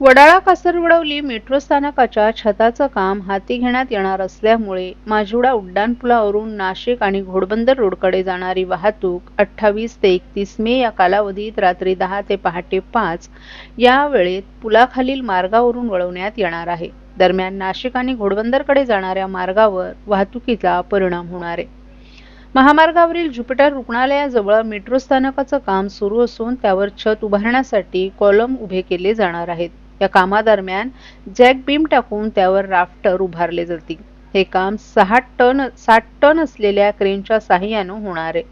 Wadala Kasarvadavali metro स्थानकाच्या छताचं काम हाती घेण्यात येणार असल्यामुळे माजिवडा उड्डाणपुलावरून नाशिक आणि घोडबंदर रोडकडे जाणारी वाहतूक अठ्ठावीस ते एकतीस मे या कालावधीत रात्री दहा ते पहाटे पाच या वेळेत पुलाखालील मार्गावरून वळवण्यात येणार आहे. दरम्यान नाशिक आणि घोडबंदरकडे जाणाऱ्या मार्गावर वाहतुकीचा परिणाम होणार आहे. महामार्गावरील ज्युपिटर रुग्णालयाजवळ मेट्रो स्थानकाचं काम सुरू असून त्यावर छत उभारण्यासाठी कॉलम उभे केले जाणार आहेत. या कामादरम्यान जॅक बीम टाकून त्यावर राफ्टर उभारले जातील. हे काम सहा टन साठ टन असलेल्या क्रेनच्या साह्यानं होणार आहे.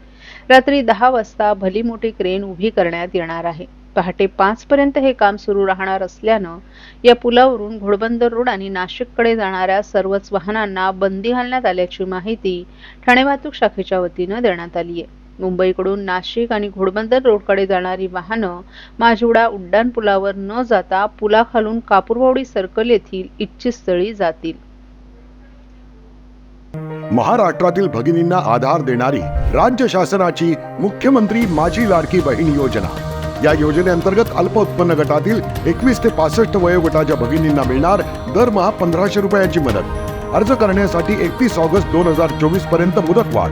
रात्री दहा वाजता भली मोठी क्रेन उभी करण्यात येणार आहे. पहाटे पाच पर्यंत हे काम सुरू राहणार असल्यानं या पुलावरून घोडबंदर रोड आणि नाशिककडे जाणाऱ्या सर्वच वाहनांना बंदी घालण्यात आल्याची माहिती ठाणे वाहतूक शाखेच्या वतीनं देण्यात आली आहे. मुंबईकडून नाशिक आणि घोडबंदर रोडकडे जाणारी वाहनं माजिवडा उड्डाणपुलावर न जाता पुलाखालून कापूरवाडी सर्कल येथील इच्छितस्थळी जातील. महाराष्ट्रातील भगिनींना आधार देणारी राज्य शासनाची मुख्यमंत्री माझी लाडकी बहीण योजना. या योजनेअंतर्गत अल्प उत्पन्न गटातील एकवीस ते पासष्ट वयोगटाच्या भगिनींना मिळणार दरमहा पंधराशे रुपयांची मदत. अर्ज करण्यासाठी एकतीस ऑगस्ट दोन हजार चोवीसपर्यंत मुदतवाढ.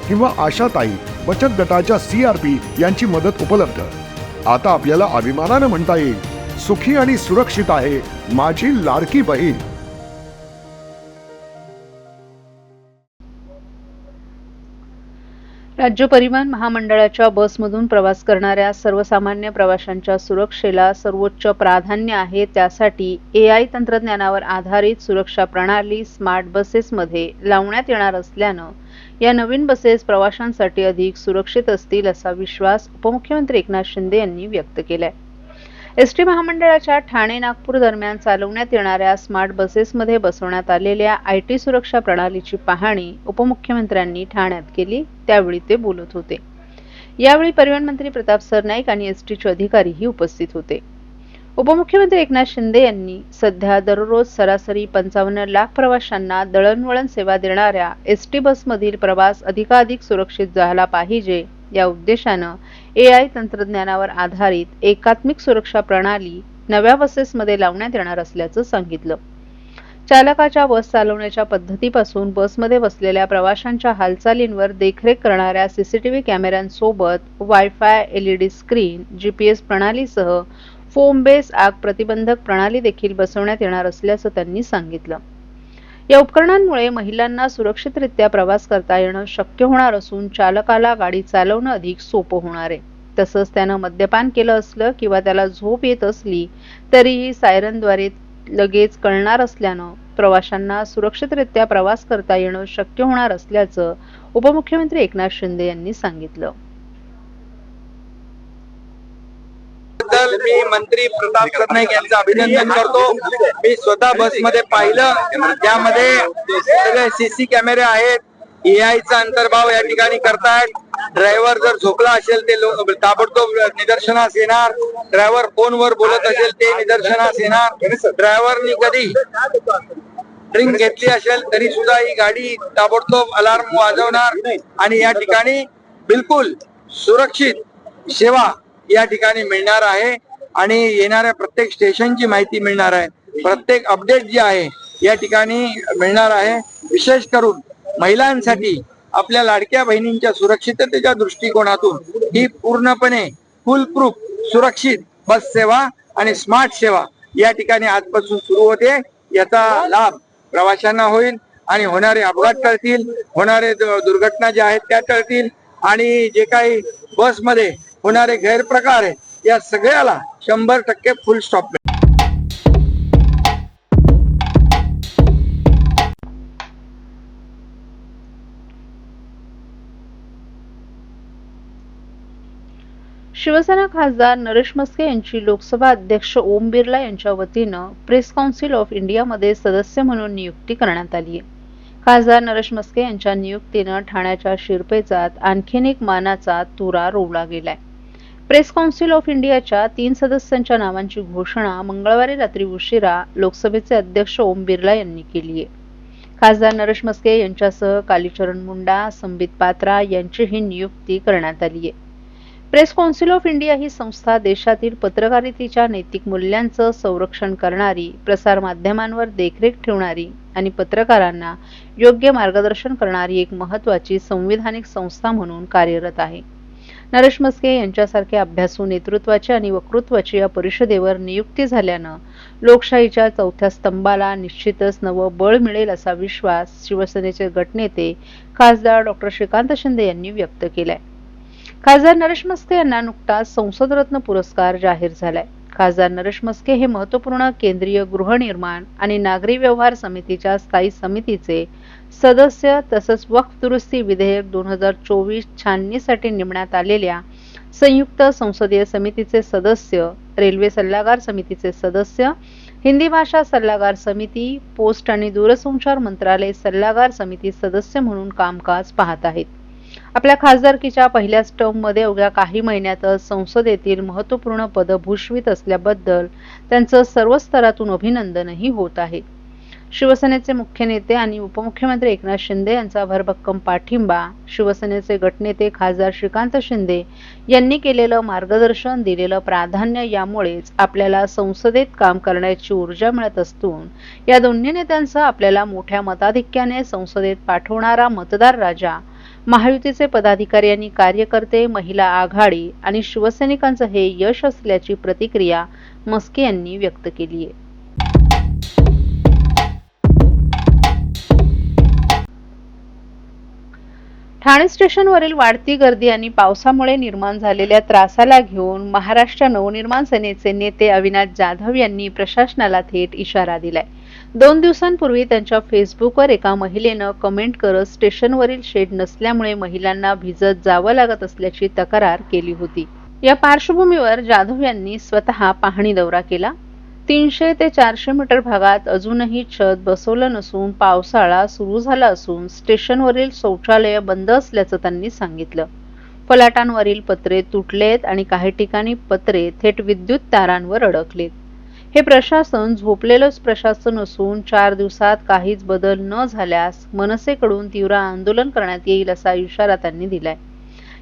किंवा आशाताई बचत गटाच्या सीआरपी यांची मदत उपलब्ध. आता आपल्याला अभिमानानं म्हणता येईल सुखी आणि सुरक्षित आहे माझी लाडकी बहीण. राज्य परिवहन महामंडळाच्या बसमधून प्रवास करणाऱ्या सर्वसामान्य प्रवाशांच्या सुरक्षेला सर्वोच्च प्राधान्य आहे. त्यासाठी ए आय तंत्रज्ञानावर आधारित सुरक्षा प्रणाली स्मार्ट बसेसमध्ये लावण्यात येणार असल्यानं या नवीन बसेस प्रवाशांसाठी अधिक सुरक्षित असतील असा विश्वास उपमुख्यमंत्री एकनाथ शिंदे यांनी व्यक्त केलाय. एस टी महामंडळाच्या ठाणे नागपूर दरम्यान चालवण्यात येणाऱ्या स्मार्ट बसेसमध्ये बसवण्यात आलेल्या आय टी सुरक्षा प्रणालीची पाहणी उपमुख्यमंत्र्यांनी ठाण्यात केली त्यावेळी ते बोलत होते. यावेळी परिवहन मंत्री प्रताप सरनाईक आणि एस टीचे अधिकारीही उपस्थित होते. उपमुख्यमंत्री एकनाथ शिंदे यांनी सध्या दररोज सरासरी पंचावन्न लाख प्रवाशांना दळणवळण सेवा देणाऱ्या एस टी बसमधील प्रवास अधिकाधिक सुरक्षित झाला पाहिजे या उद्देशानं ए आय तंत्रज्ञानावर आधारित एकात्मिक सुरक्षा प्रणाली नव्या बसेसमध्ये लावण्यात येणार असल्याचं सांगितलं. चालकाच्या बस चालवण्याच्या पद्धतीपासून बसमध्ये बसलेल्या प्रवाशांच्या हालचालींवर देखरेख करणाऱ्या सीसीटीव्ही कॅमेऱ्यांसोबत वायफाय एलईडी स्क्रीन जीपीएस प्रणालीसह फोम बेस आग प्रतिबंधक प्रणाली देखील बसवण्यात येणार असल्याचं त्यांनी सांगितलं. या उपकरणांमुळे महिलांना सुरक्षितरित्या प्रवास करता येणं शक्य होणार असून चालकाला गाडी चालवणं अधिक सोपं होणार आहे. तसंच त्यानं मद्यपान केलं असलं किंवा त्याला झोप येत असली तरीही सायरनद्वारे लगेच कळणार असल्यानं प्रवाशांना सुरक्षितरित्या प्रवास करता येणं शक्य होणार असल्याचं उपमुख्यमंत्री एकनाथ शिंदे यांनी सांगितलं. मी मंत्री प्रताप सरनाईक यांचं अभिनंदन करतो. मी स्वतः बसमध्ये पाहिलं. त्यामध्ये सगळे सीसी कॅमेरे आहेत. एआयचा अंतर्भाव या ठिकाणी करतायत. ड्रायव्हर जर झोपला असेल ते ताबडतोब निदर्शनास येणार. ड्रायव्हर फोनवर बोलत असेल ते निदर्शनास येणार. ड्रायव्हरनी कधी ड्रिंक घेतली असेल तरी सुद्धा ही गाडी ताबडतोब अलार्म वाजवणार. आणि या ठिकाणी बिलकुल सुरक्षित सेवा या ठिकाणी मिळणार आहे आणि येणाऱ्या प्रत्येक स्टेशनची माहिती मिळणार आहे. प्रत्येक अपडेट जे आहे या ठिकाणी मिळणार आहे. विशेष करून महिलांसाठी आपल्या लाडक्या बहिणींच्या सुरक्षिततेच्या दृष्टिकोनातून ही पूर्णपणे फुल प्रूफ सुरक्षित बस सेवा आणि स्मार्ट सेवा या ठिकाणी आजपासून सुरू होते. याचा लाभ प्रवाशांना होईल आणि होणारे अपघात टळतील होणारे दु- दुर्घटना ज्या आहेत त्या टळतील आणि जे काही बसमध्ये होणारे गैरप्रकार आहे. या सगळ्याला शंभर टक्के फुल स्टॉप शिवसेना खासदार नरेश मस्के यांची लोकसभा अध्यक्ष ओम बिर्ला यांच्या वतीनं प्रेस काउन्सिल ऑफ इंडियामध्ये सदस्य म्हणून नियुक्ती करण्यात आली आहे. खासदार नरेश मस्के यांच्या नियुक्तीनं ठाण्याच्या शिरपेचात आणखीन एक मानाचा तुरा रोवला गेलाय. प्रेस काउन्सिल ऑफ इंडियाच्या तीन सदस्यांच्या नावांची घोषणा मंगळवारी रात्री उशिरा लोकसभेचे अध्यक्ष ओम बिर्ला यांनी केली आहे. खासदार नरेश मस्के यांच्यासह कालीचरण मुंडा संबित पात्रा यांचीही नियुक्ती करण्यात आली आहे. प्रेस काउन्सिल ऑफ इंडिया ही संस्था देशातील पत्रकारितेच्या नैतिक मूल्यांचं संरक्षण करणारी प्रसार माध्यमांवर देखरेख ठेवणारी आणि पत्रकारांना योग्य मार्गदर्शन करणारी एक महत्वाची संविधानिक संस्था म्हणून कार्यरत आहे. नरेश मस्के यांच्यासारखे अभ्यासू नेतृत्वाची आणि वक्तृत्वाची या परिषदेवर नियुक्ती झाल्यानं लोकशाहीच्या चौथ्या स्तंभाला निश्चितच नवं बळ मिळेल असा विश्वास शिवसेनेचे गटनेते खासदार डॉक्टर श्रीकांत शिंदे यांनी व्यक्त केलाय. खासदार नरेश मस्के यांना नुकताच संसदरत्न पुरस्कार जाहीर झालाय. खासदार नरेश मस्के हे महत्त्वपूर्ण केंद्रीय गृहनिर्माण आणि नागरी व्यवहार समितीच्या स्थायी समितीचे सदस्य तसंच वक्फ दुरुस्ती विधेयक दोन हजार चोवीस छाननीसाठी नेमण्यात आलेल्या संयुक्त संसदीय समितीचे सदस्य रेल्वे सल्लागार समितीचे सदस्य हिंदी भाषा सल्लागार समिती पोस्ट आणि दूरसंचार मंत्रालय सल्लागार समिती सदस्य म्हणून कामकाज पाहत आहेत. आपल्या खासदारकीच्या पहिल्याच टर्ममध्ये अवघ्या काही महिन्यातच संसदेतील महत्त्वपूर्ण पद भूषवित असल्याबद्दल त्यांचं सर्व स्तरातून अभिनंदनही होत आहे. शिवसेनेचे मुख्य नेते आणि उपमुख्यमंत्री एकनाथ शिंदे यांचा भरभक्कम पाठिंबा शिवसेनेचे गटनेते खासदार श्रीकांत शिंदे यांनी केलेलं मार्गदर्शन दिलेलं प्राधान्य यामुळेच आपल्याला संसदेत काम करण्याची ऊर्जा मिळत असून या दोन्ही नेत्यांचा आपल्याला मोठ्या मताधिक्याने संसदेत पाठवणारा मतदार राजा महायुतीचे पदाधिकारी आणि कार्यकर्ते महिला आघाडी आणि शिवसैनिकांचं हे यश असल्याची प्रतिक्रिया मस्के यांनी व्यक्त केली आहे. ठाणे स्टेशनवरील वाढती गर्दी आणि पावसामुळे निर्माण झालेल्या त्रासाला घेऊन महाराष्ट्र नवनिर्माण सेनेचे नेते अविनाश जाधव यांनी प्रशासनाला थेट इशारा दिलाय. दोन दिवसांपूर्वी त्यांच्या फेसबुकवर एका महिलेनं कमेंट करत स्टेशनवरील शेड नसल्यामुळे महिलांना भिजत जावं लागत असल्याची तक्रार केली होती. या पार्श्वभूमीवर जाधव यांनी स्वतः पाहणी दौरा केला. तीनशे ते चारशे मीटर भागात अजूनही छत बसवलं नसून पावसाळा सुरू झाला असून स्टेशनवरील शौचालय बंद असल्याचं त्यांनी सांगितलं. फलाटांवरील पत्रे तुटलेत आणि काही ठिकाणी पत्रे थेट विद्युत तारांवर अडकलेत. हे प्रशासन झोपलेलंच प्रशासन असून चार दिवसात काहीच बदल न झाल्यास मनसेकडून तीव्र आंदोलन करण्यात येईल असा इशारा त्यांनी दिलाय.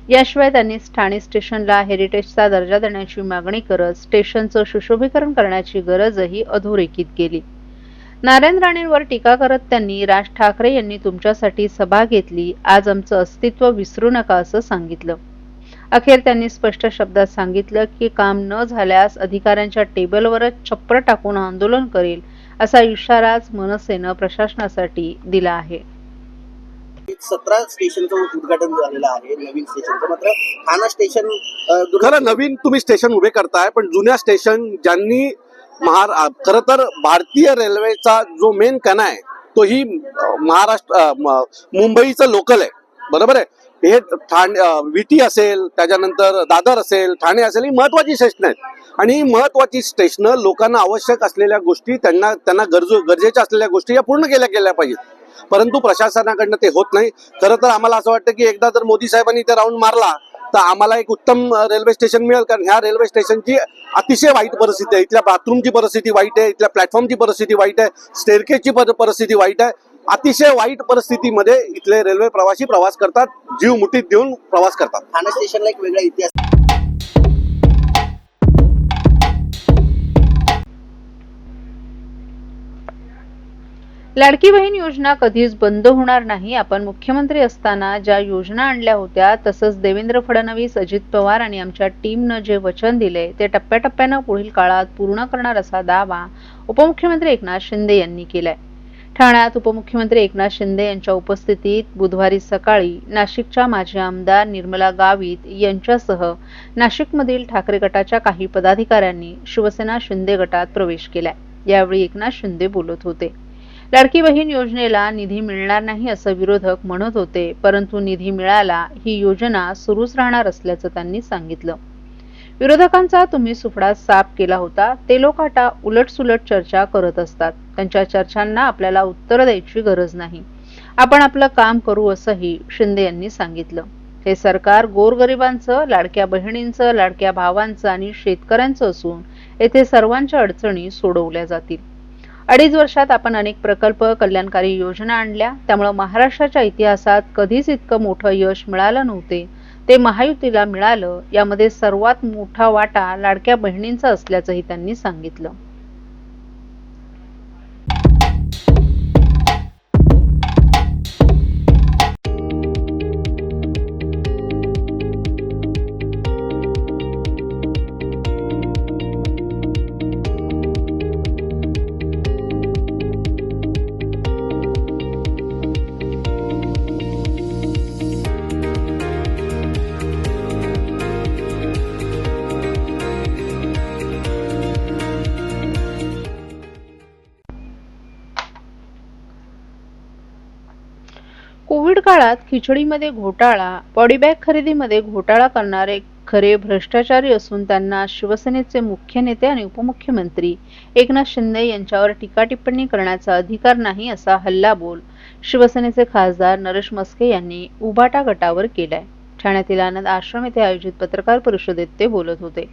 याशिवाय त्यांनी ठाणे स्टेशनला हेरिटेजचा दर्जा देण्याची मागणी करत स्टेशनचं सुशोभीकरण करण्याची गरजही अधोरेखित केली. नारायण राणेंवर टीका करत त्यांनी राज ठाकरे यांनी तुमच्यासाठी सभा घेतली आज आमचं अस्तित्व विसरू नका असं सांगितलं. अखेर त्यांनी स्पष्ट शब्दात सांगितलं की काम न झाल्यास अधिकाऱ्यांच्या टेबलवरच छप्पर टाकून आंदोलन करेल असा इशाराच मनसेनं प्रशासनासाठी दिला आहे. सतरा स्टेशनचं उद्घाटन झालेलं आहे नवीन स्टेशनचं. मात्र ठाणा स्टेशन खरं नवीन तुम्ही स्टेशन उभे करताय पण जुन्या स्टेशन ज्यांनी महार खर तर भारतीय रेल्वेचा जो मेन कणा आहे तो ही महाराष्ट्र मुंबईचं लोकल आहे. बरोबर आहे? हे ठाणे विटी असेल त्याच्यानंतर दादर असेल ठाणे असेल ही महत्वाची स्टेशन आहेत. आणि ही महत्वाची स्टेशनं लोकांना आवश्यक असलेल्या गोष्टी त्यांना त्यांना गरजू गरजेच्या असलेल्या गोष्टी या पूर्ण केल्या गेल्या पाहिजेत. परंतु प्रशासनाकडनं ते होत नाही. खरं तर आम्हाला असं वाटतं की एकदा जर मोदी साहेबांनी इथे राऊंड मारला तर आम्हाला एक उत्तम रेल्वे स्टेशन मिळेल. कारण ह्या रेल्वे स्टेशनची अतिशय वाईट परिस्थिती आहे. इथल्या बाथरूमची परिस्थिती वाईट आहे. इथल्या प्लॅटफॉर्मची परिस्थिती वाईट आहे. स्टेरकेची पर- परिस्थिती वाईट आहे. अतिशय वाईट परिस्थितीमध्ये इथले रेल्वे प्रवासी प्रवास करतात जीव मुठीत देऊन प्रवास करतात. ठाणा स्टेशनला एक वेगळा इतिहास. लाडकी बहीण योजना कधीच बंद होणार नाही. आपण मुख्यमंत्री असताना ज्या योजना आणल्या होत्या तसंच देवेंद्र फडणवीस अजित पवार आणि आमच्या टीमनं जे वचन दिले ते टप्प्याटप्प्यानं पुढील काळात पूर्ण करणार असा दावा उपमुख्यमंत्री एकनाथ शिंदे यांनी केलाय. ठाण्यात उपमुख्यमंत्री एकनाथ शिंदे यांच्या उपस्थितीत बुधवारी सकाळी नाशिकच्या माजी आमदार निर्मला गावित यांच्यासह नाशिकमधील ठाकरे गटाच्या काही पदाधिकाऱ्यांनी शिवसेना शिंदे गटात प्रवेश केलाय. यावेळी एकनाथ शिंदे बोलत होते. लाडकी बहीण योजनेला निधी मिळणार नाही असं विरोधक म्हणत होते परंतु निधी मिळाला ही योजना सुरूच राहणार असल्याचं त्यांनी सांगितलं. विरोधकांचा तुम्ही सुफडा साफ केला होता ते लोक आता उलटसुलट चर्चा करत असतात. त्यांच्या चर्चांना आपल्याला उत्तर द्यायची गरज नाही. आपण आपलं काम करू असंही शिंदे यांनी सांगितलं. हे सरकार गोरगरिबांचं लाडक्या बहिणींचं लाडक्या भावांचं आणि शेतकऱ्यांचं असून येथे सर्वांच्या अडचणी सोडवल्या जातील. अडीच वर्षात आपण अनेक प्रकल्प कल्याणकारी योजना आणल्या. त्यामुळे महाराष्ट्राच्या इतिहासात कधीच इतकं मोठं यश मिळालं नव्हते. ते महायुतीला मिळालं यामध्ये सर्वात मोठा वाटा लाडक्या बहिणींचा असल्याचंही त्यांनी सांगितलं. काळात खिचडीमध्ये घोटाळा बॉडीबॅग खरेदीमध्ये घोटाळा करणारे खरे भ्रष्टाचारी असून त्यांना शिवसेनेचे मुख्य नेते आणि उपमुख्यमंत्री एकनाथ शिंदे यांच्यावर टीका टिप्पणी करण्याचा अधिकार नाही असा हल्लाबोल शिवसेनेचे खासदार नरेश मस्के यांनी उभाटा गटावर केलाय. ठाण्यातील आनंद आश्रम येथे आयोजित पत्रकार परिषदेत ते बोलत होते.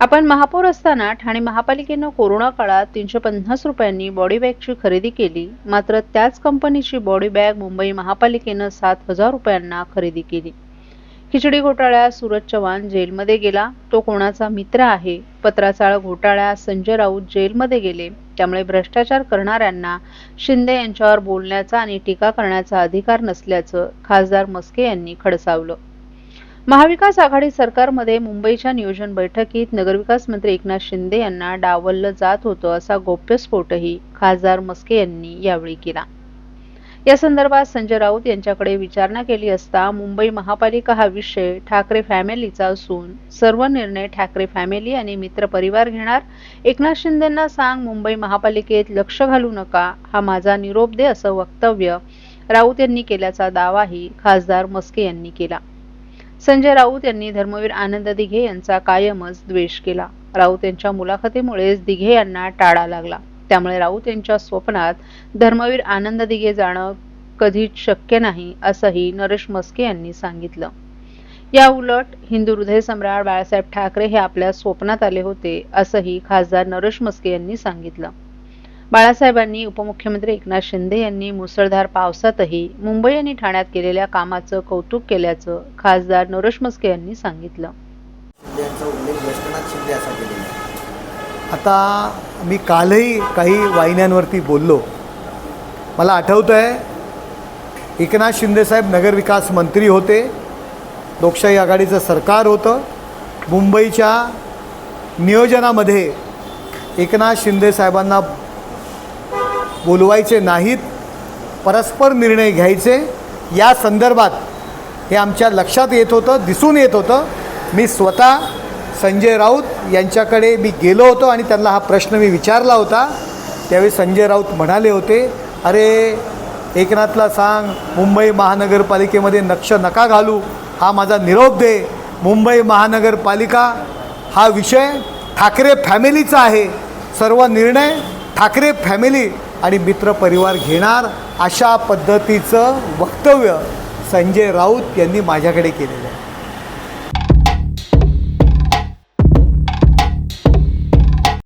आपण महापौर असताना ठाणे महापालिकेनं कोरोना काळात तीनशे पन्नास रुपयांनी बॉडी बॅगची खरेदी केली. मात्र त्याच कंपनीची बॉडी बॅग मुंबई महापालिकेनं सात हजार रुपयांना खरेदी केली. खिचडी घोटाळ्यात सूरज चव्हाण जेलमध्ये गेला. तो कोणाचा मित्र आहे? पत्राचाळ घोटाळ्यात संजय राऊत जेलमध्ये गेले. त्यामुळे भ्रष्टाचार करणाऱ्यांना शिंदे यांच्यावर बोलण्याचा आणि टीका करण्याचा अधिकार नसल्याचं खासदार मस्के यांनी खडसावलं. महाविकास आघाडी सरकारमध्ये मुंबईच्या नियोजन बैठकीत नगरविकास मंत्री एकनाथ शिंदे यांना डावललं जात होतं असा गोप्यस्फोटही खासदार मस्के यांनी यावेळी केला. या संदर्भात संजय राऊत यांच्याकडे विचारणा केली असता मुंबई महापालिका हा विषय ठाकरे फॅमिलीचा असून सर्व निर्णय ठाकरे फॅमिली आणि मित्र परिवार घेणार. एकनाथ शिंदेंना सांग मुंबई महापालिकेत लक्ष घालू नका हा माझा निरोप दे असं वक्तव्य राऊत यांनी केल्याचा दावाही खासदार मस्के यांनी केला. संजय राऊत यांनी धर्मवीर आनंद दिघे यांचा कायमच द्वेष केला. राऊत यांच्या मुलाखतीमुळेच दिघे यांना टाळा लागला. त्यामुळे राऊत यांच्या स्वप्नात धर्मवीर आनंद दिघे जाणं कधीच शक्य नाही असंही नरेश मस्के यांनी सांगितलं. या उलट हिंदू हृदय सम्राट बाळासाहेब ठाकरे हे आपल्या स्वप्नात आले होते असंही खासदार नरेश मस्के यांनी सांगितलं. बाळासाहेबांनी उपमुख्यमंत्री एकनाथ शिंदे यांनी मुसळधार पावसातही मुंबई आणि ठाण्यात केलेल्या कामाचं कौतुक केल्याचं खासदार नरेश मस्के यांनी सांगितलं. आता मी कालही काही वाहिन्यांवरती बोललो. मला आठवतं आहे एकनाथ शिंदेसाहेब नगरविकास मंत्री होते. लोकशाही आघाडीचं सरकार होतं. मुंबईच्या नियोजनामध्ये एकनाथ शिंदेसाहेबांना बोलवायचे नाहीत परस्पर निर्णय घ्यायचे या संदर्भात हे आमच्या लक्षात येत होतं दिसून येत होतं. मी स्वतः संजय राऊत यांच्याकडे मी गेलो होतो आणि त्यांना हा प्रश्न मी विचारला होता. त्यावेळी संजय राऊत म्हणाले होते अरे एकनाथला सांग मुंबई महानगरपालिकेमध्ये नक्ष नका घालू हा माझा निरोप दे. मुंबई महानगरपालिका हा विषय ठाकरे फॅमिलीचा आहे. सर्व निर्णय ठाकरे फॅमिली आणि मित्रपरिवार घेणार अशा पद्धतीचं वक्तव्य संजय राऊत यांनी माझ्याकडे केलेलं आहे.